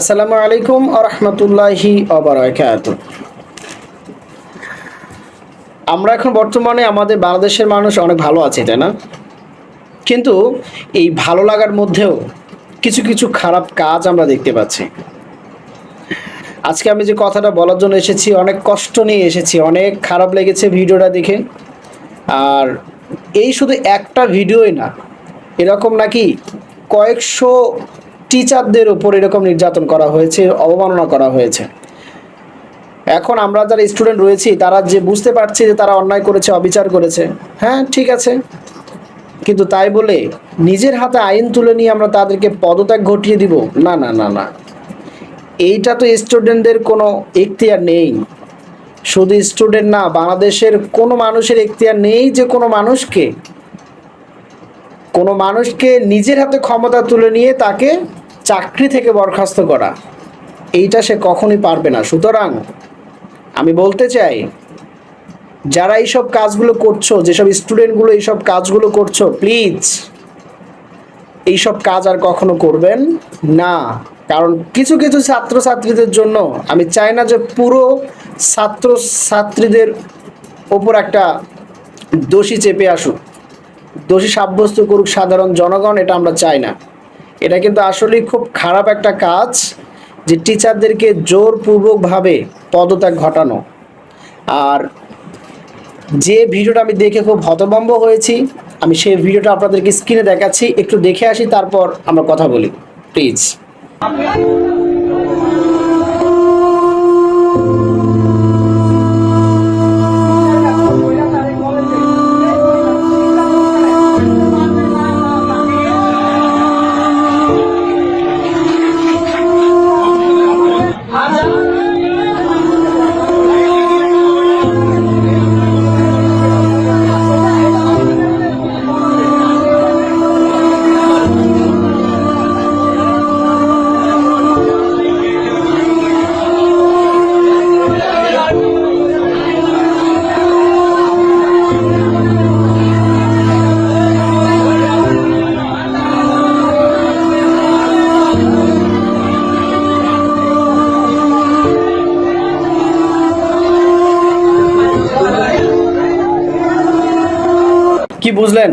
আসসালামু আলাইকুম আরহামতুল্লাহি অবরাকাত আমরা এখন বর্তমানে আমাদের বাংলাদেশের মানুষ অনেক ভালো আছে, তাই না? কিন্তু এই ভালো লাগার মধ্যেও কিছু কিছু খারাপ কাজ আমরা দেখতে পাচ্ছি। আজকে আমি যে কথাটা বলার জন্য এসেছি, অনেক কষ্ট নিয়ে এসেছি, অনেক খারাপ লেগেছে ভিডিওটা দেখে। আর এই শুধু একটা ভিডিওই না, এরকম নাকি কয়েকশো টিচারদের উপর এরকম নির্যাতন করা হয়েছে, অবমাননা করা হয়েছে। এখন আমরা যারা স্টুডেন্ট রয়েছি, তারা যে বুঝতে পারছি যে তারা অন্যায় করেছে, অবিচার করেছে হ্যাঁ ঠিক আছে। কিন্তু তাই বলে নিজের হাতে আইন তুলে নিয়ে আমরা তাদেরকে পদত্যাগ ঘটিয়ে দিব? না না না না। এইটা তো স্টুডেন্টদের কোনো এখতিয়ার নেই। শুধু স্টুডেন্ট না, বাংলাদেশের কোনো মানুষের এখতিয়ার নেই যে কোনো মানুষকে কোনো মানুষকে নিজের হাতে ক্ষমতা তুলে নিয়ে তাকে চাকরি থেকে বরখাস্ত করা। এইটা সে কখনোই পারবে না। সুতরাং আমি বলতে চাই, যারা এইসব কাজগুলো করছ, যেসব স্টুডেন্টগুলো এইসব কাজগুলো করছ, প্লিজ, এইসব কাজ আর কখনো করবেন না। কারণ কিছু কিছু ছাত্রছাত্রীদের জন্য আমি চাই না যে পুরো ছাত্র ছাত্রীদের ওপর একটা দোষী চেপে আসুক। দোষী সাব্যস্ত করুক সাধারণ জনগণ, এটা আমরা চাই না। এটা কিন্তু আসলেই খুব খারাপ একটা কাজ যে টিচারদেরকে জোরপূর্বকভাবে পদত্যাগ ঘটানো। আর যে ভিডিওটা আমি দেখে খুব হতভম্ব হয়েছি, আমি সেই ভিডিওটা আপনাদেরকে স্ক্রিনে দেখাচ্ছি, একটু দেখে আসি, তারপর আমরা কথা বলি প্লিজ কি বুঝলেন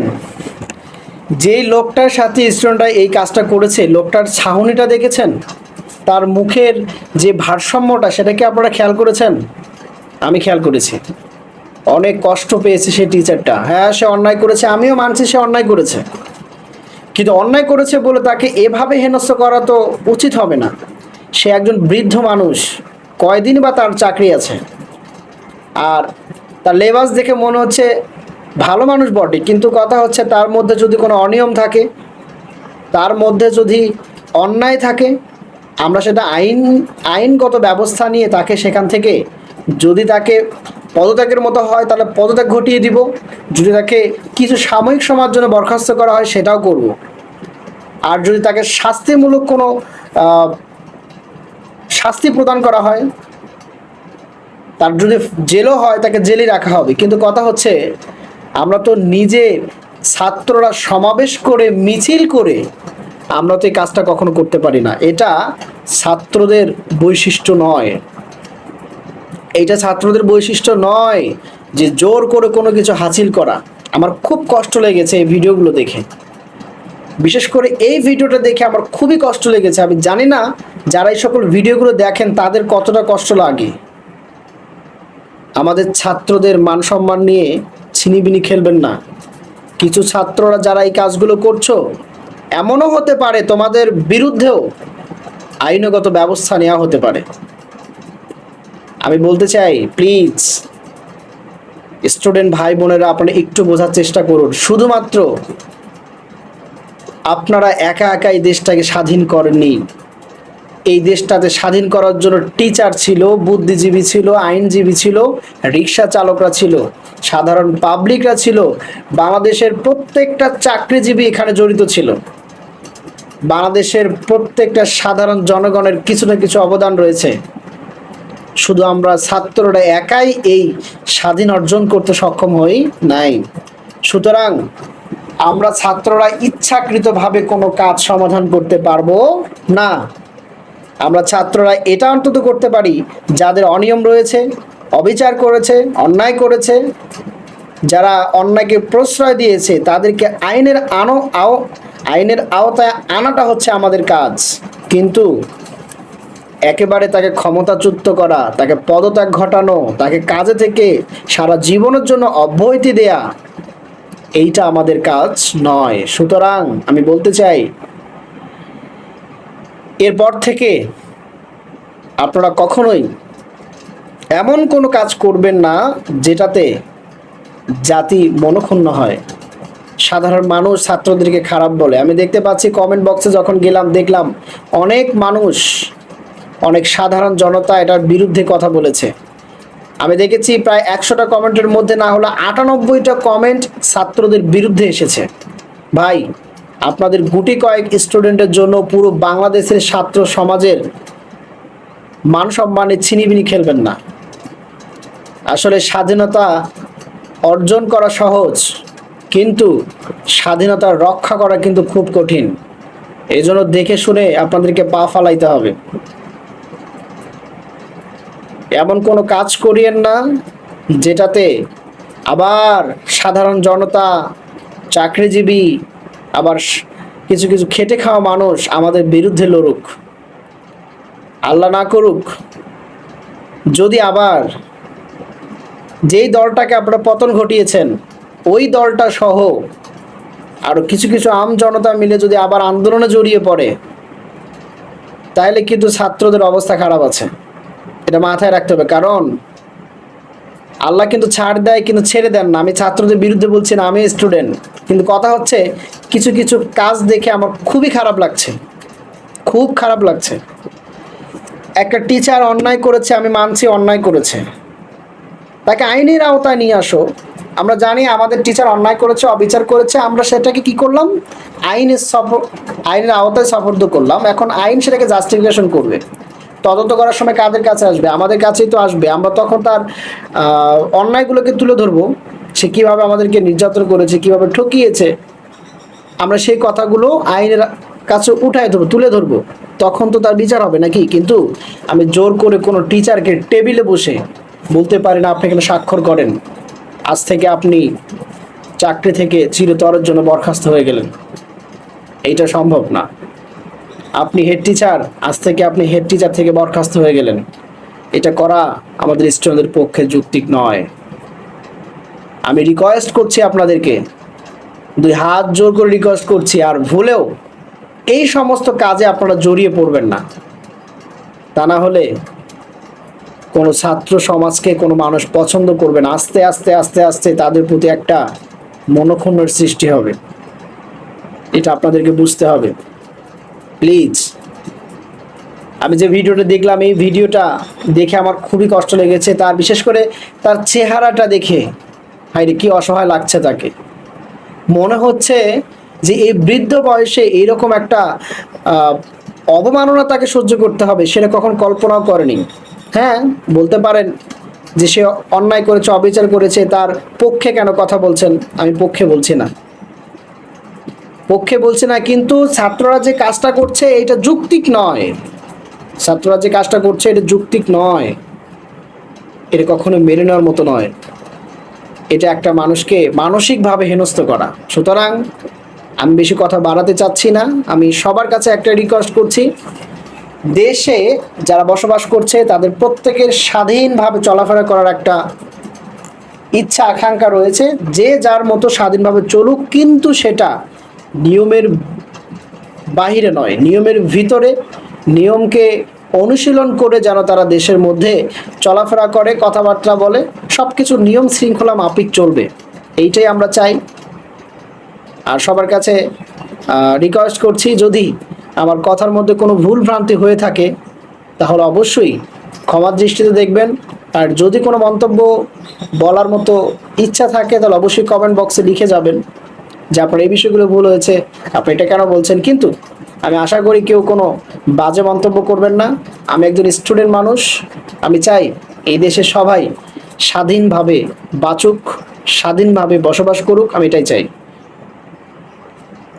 যেই লোকটার সাথে স্টুডেন্টরা এই কাজটা করেছে, লোকটার ছাউনিটা দেখেছেন? তার মুখের যে ভারসাম্যটা, সেটা কি আপনারা খেয়াল করেছেন? আমি খেয়াল করেছি। অনেক কষ্ট পেয়েছে সেই টিচারটা হ্যাঁ সে অন্যায় করেছে, আমিও মানছি সে অন্যায় করেছে। কিন্তু অন্যায় করেছে বলে তাকে এভাবে হেনস্থ করা তো উচিত হবে না। সে একজন বৃদ্ধ মানুষ, কয়দিন বা তার চাকরি আছে। আর তার লেবাস দেখে মনে হচ্ছে ভালো মানুষ বটে, কিন্তু কথা হচ্ছে তার মধ্যে যদি কোনো অনিয়ম থাকে, তার মধ্যে যদি অন্যায় থাকে, আমরা সেটা আইন, আইনগত ব্যবস্থা নিয়ে তাকে সেখান থেকে যদি তাকে পদত্যাগের মতো হয়, তাহলে পদত্যাগ ঘটিয়ে দিব। যদি তাকে কিছু সাময়িক সময়ের জন্য বরখাস্ত করা হয়, সেটাও করব। আর যদি তাকে শাস্তিমূলক কোনো শাস্তি প্রদান করা হয়, তার যদি জেলও হয়, তাকে জেলে রাখা হবে। কিন্তু কথা হচ্ছে আমরা তো নিজে ছাত্ররা সমাবেশ করে, মিছিল করে আমরা তো এই কাজটা কখনো করতে পারি না। এটা ছাত্রদের বৈশিষ্ট্য নয়। এটা ছাত্রদের বৈশিষ্ট্য নয় যে জোর করে কোনো কিছু হাসিল করা। আমার খুব কষ্ট লেগেছে এই ভিডিওগুলো দেখে। বিশেষ করে এই ভিডিওটা দেখে আমার খুবই কষ্ট লেগেছে। আমি জানি না যারা এই সকল ভিডিওগুলো দেখেন তাদের কতটা কষ্ট লাগে। আমাদের ছাত্রদের মান সম্মান নিয়ে ছিনিবিনি খেলবেন না। কিছু ছাত্ররা যারা এই কাজগুলো করছ, এমনও হতে পারে তোমাদের বিরুদ্ধেও আইনগত ব্যবস্থা নেওয়া হতে পারে। আমি বলতে চাই প্লিজ স্টুডেন্ট ভাই বোনেরা আপনারা একটু বোঝার চেষ্টা করুন। শুধুমাত্র আপনারা একা একা এই দেশটাকে স্বাধীন করেননি। এই দেশটাতে স্বাধীন করার জন্য টিচার ছিল, বুদ্ধিজীবী ছিল, আইনজীবী ছিল, রিক্সা চালকরা ছিল। সাধারণ পাবলিকরা ছিল, বাংলাদেশের প্রত্যেকটা চাকরিজীবী এখানে জড়িত ছিল। বাংলাদেশের প্রত্যেকটা সাধারণ জনগণের কিছু না কিছু অবদান রয়েছে। শুধু আমরা ছাত্ররা একাই এই স্বাধীন অর্জন করতে সক্ষম হই নাই। সুতরাং আমরা ছাত্ররা ইচ্ছাকৃতভাবে কোনো কাজ সমাধান করতে পারব না। আমরা ছাত্ররা এটা অন্তত করতে পারি, যাদের অনিয়ম রয়েছে অবিচার করেছে, অন্যায় করেছে। যারা অন্যায়কে প্রশ্রয় দিয়েছে, তাদেরকে আইনের আনো, আও, আইনের আওতায় আনাটা হচ্ছে আমাদের কাজ। কিন্তু একেবারে তাকে ক্ষমতাচ্যুত করা, তাকে পদত্যাগ ঘটানো, তাকে কাজে থেকে সারা জীবনের জন্য অব্যাহতি দেয়া, এইটা আমাদের কাজ নয়। সুতরাং আমি বলতে চাই, এরপর থেকে আপনারা কখনোই এমন কোনো কাজ করবেন না যেটাতে জাতি মনক্ষুণ্ণ হয়। সাধারণ মানুষ ছাত্রদেরকে খারাপ বলে। আমি দেখতে পাচ্ছি কমেন্ট বক্সে যখন গেলাম, দেখলাম অনেক মানুষ, অনেক সাধারণ জনতা এটার বিরুদ্ধে কথা বলেছে। আমি দেখেছি প্রায় একশোটা কমেন্টের মধ্যে না হলে আটানব্বইটা কমেন্ট ছাত্রদের বিরুদ্ধে এসেছে। ভাই, আপনাদের গুটি কয়েক স্টুডেন্টের জন্য পুরো বাংলাদেশের ছাত্র সমাজের মান সম্মানে ছিনিবিনি খেলবেন না। আসলে স্বাধীনতা অর্জন করা সহজ, কিন্তু স্বাধীনতা রক্ষা করা কিন্তু খুব কঠিন। এই জন্য দেখে শুনে আপনাদেরকে পা ফালাইতে হবে। এমন কোনো কাজ করিয়েন না, যেটাতে আবার সাধারণ জনতা, চাকরিজীবী, আবার কিছু কিছু খেটে খাওয়া মানুষ আমাদের বিরুদ্ধে লড়ুক। আল্লাহ না করুক, যদি আবার যেই দলটাকে আপনারা পতন ঘটিয়েছেন, ওই দলটা সহ আরও কিছু কিছু আম জনতা মিলে যদি আবার আন্দোলনে জড়িয়ে পড়ে, তাহলে কিন্তু ছাত্রদের অবস্থা খারাপ আছে। এটা মাথায় রাখতে হবে। কারণ আল্লাহ কিন্তু ছাড় দেয়, কিন্তু ছেড়ে দেন না। আমি ছাত্রদের বিরুদ্ধে বলছি না, আমি স্টুডেন্ট। কিন্তু কথা হচ্ছে, কিছু কিছু কাজ দেখে আমার খুবই খারাপ লাগছে। খুব খারাপ লাগছে। একটা টিচার অন্যায় করেছে, আমি মানছি অন্যায় করেছে। তাকে আইনের আওতায় নিয়ে আসো। আমরা জানি আমাদের টিচার অন্যায় করেছে, অবিচার করেছে, আমরা সেটাকে কি করলাম? আইনের সফর আইনের আওতায় সফর্দ করলাম। এখন আইন সেটাকে জাস্টিফিকেশন করবে। তদন্ত করার সময় কাদের কাছে আসবে? আমাদের কাছেই তো আসবে। আমরা তখন তার অন্যায়গুলোকে তুলে ধরবো। সে কীভাবে আমাদেরকে নির্যাতন করেছে, কীভাবে ঠকিয়েছে, আমরা সেই কথাগুলো আইনের কাছে উঠায় ধরবো, তুলে ধরবো। তখন তো তার বিচার হবে নাকি? কিন্তু আমি জোর করে কোনো টিচারকে টেবিলে বসে বলতে পারি না আপনি এখানে স্বাক্ষর করেন। আজ থেকে আপনি চাকরি থেকে চিরতরের জন্য বরখাস্ত হয়ে গেলেন। এইটা সম্ভব না। আপনি হেড টিচার আজ থেকে আপনি হেড টিচার থেকে বরখাস্ত হয়ে গেলেন। এটা করা আমাদের স্টুডেন্টদের পক্ষে যুক্তিক নয়। আমি রিকোয়েস্ট করছি আপনাদেরকে, দুই হাত জোর করে রিকোয়েস্ট করছি, আর ভুলেও এই সমস্ত কাজে আপনারা জড়িয়ে পড়বেন না। তা না হলে কোনো ছাত্র সমাজকে কোনো মানুষ পছন্দ করবে না। আস্তে আস্তে আস্তে আস্তে তাদের প্রতি একটা মনক্ষুণ্ণের সৃষ্টি হবে। এটা আপনাদেরকে বুঝতে হবে। প্লিজ। আমি যে ভিডিওটা দেখলাম, এই ভিডিওটা দেখে আমার খুবই কষ্ট লেগেছে। তার বিশেষ করে তার চেহারাটা দেখে হাইরে কি অসহায় লাগছে তাকে। মনে হচ্ছে যে এই বৃদ্ধ বয়সে এইরকম একটা অবমাননা তাকে সহ্য করতে হবে, সেটা কখন কল্পনাও করেনি। হ্যাঁ বলতে পারেন যে সে অন্যায় করেছে, অবিচার করেছে, তার পক্ষে কেন কথা বলছেন? আমি পক্ষে বলছি না। পক্ষে বলছি না, কিন্তু ছাত্ররা যে কাজটা করছে, এটা যুক্তিক নয়। ছাত্ররা যে কাজটা করছে, এটা যুক্তিক নয়। এটা কখনো মেনে নেওয়ার মতো নয়। এটা একটা মানুষকে মানসিকভাবে হেনস্থ করা। সুতরাং আমি বেশি কথা বাড়াতে চাচ্ছি না। আমি সবার কাছে একটা রিকোয়েস্ট করছি। দেশে যারা বসবাস করছে, তাদের প্রত্যেকের স্বাধীনভাবে চলাফেরা করার একটা ইচ্ছা, আকাঙ্ক্ষা রয়েছে। যে যার মতো স্বাধীনভাবে চলুক, কিন্তু সেটা নিয়মের বাহিরে নয়, নিয়মের ভিতরে। নিয়মকে অনুশীলন করে যেন তারা দেশের মধ্যে চলাফেরা করে, কথাবার্তা বলে সব কিছু নিয়ম শৃঙ্খলা মাফিক চলবে। এইটাই আমরা চাই। আর সবার কাছে রিকোয়েস্ট করছি, যদি আমার কথার মধ্যে কোনো ভুল ভ্রান্তি হয়ে থাকে, তাহলে অবশ্যই ক্ষমার দৃষ্টিতে দেখবেন। আর যদি কোনো মন্তব্য বলার মতো ইচ্ছা থাকে, তাহলে অবশ্যই কমেন্ট বক্সে লিখে যাবেন যে আপনার এই বিষয়গুলো ভুল হয়েছে, আপনি এটা কেন বলছেন? কিন্তু আমি আশা করি কেউ কোনো বাজে মন্তব্য করবেন না। আমি একজন স্টুডেন্ট মানুষ, আমি চাই এই দেশে সবাই স্বাধীনভাবে বাঁচুক, স্বাধীনভাবে বসবাস করুক, আমি এটাই চাই।